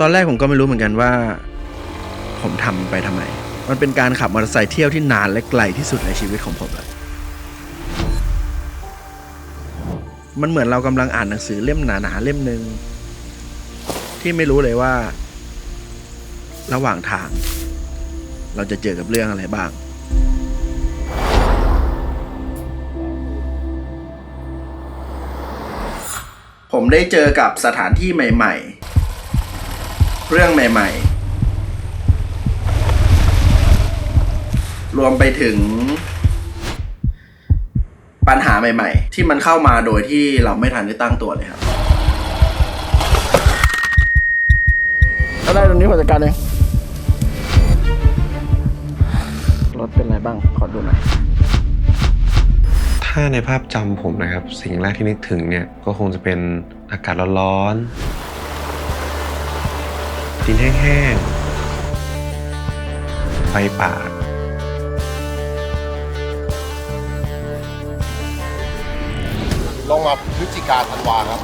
ตอนแรกผมก็ไม่รู้เหมือนกันว่า ผมทำไปทำไม มันเป็นการขับมอเตอร์ไซค์เที่ยวที่นานและไกลที่สุดในชีวิตของผมแล้วมันเหมือนเรากำลังอ่านหนังสือเล่มหนาๆเล่มหนึ่งที่ไม่รู้เลยว่า ระหว่างทาง เราจะเจอกับเรื่องอะไรบ้าง ผมได้เจอกับสถานที่ใหม่ ๆ เรื่องใหม่ ๆ รวมไปถึง ปัญหาใหม่ ๆ ที่มันเข้ามาโดยที่เราไม่ทันได้ตั้งตัวเลยครับถ้าได้ตรงนี้ผมจัดการเองรถเป็นไรบ้าง ขอดูหน่อย ถ้าในภาพจำผมนะครับ สิ่งแรกที่นึกถึงเนี่ย ก็คงจะเป็นอากาศร้อนๆ ดินแห้งๆไฟป่า ลงมาพฤศจิกาธันวาครับ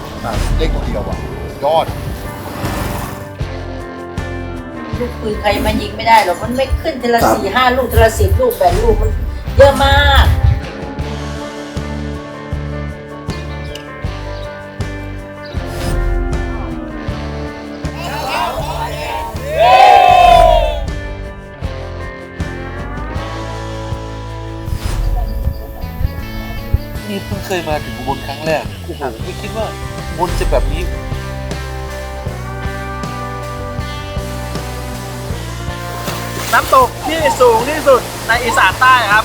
เลขตัวเดียวอะยอด ลูกปืนใครมายิงไม่ได้หรอกมันไม่ขึ้นทีละสี่ห้าลูกทีละสิบลูกแปดลูกมันเยอะมาก นี่เพิ่งเคยมาถึงอุบลครั้งแรกโอ้โหไม่คิดว่าอุบลจะแบบนี้น้ำตกที่สูงที่สุดในอีสานใต้ครับ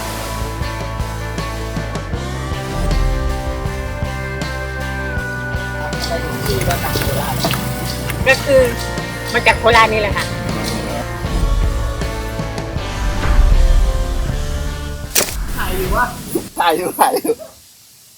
ก็คือมาจากโคราชนี่แหละค่ะถ่ายอยู่ว่าถ่ายอยู่ถ่ายอยู่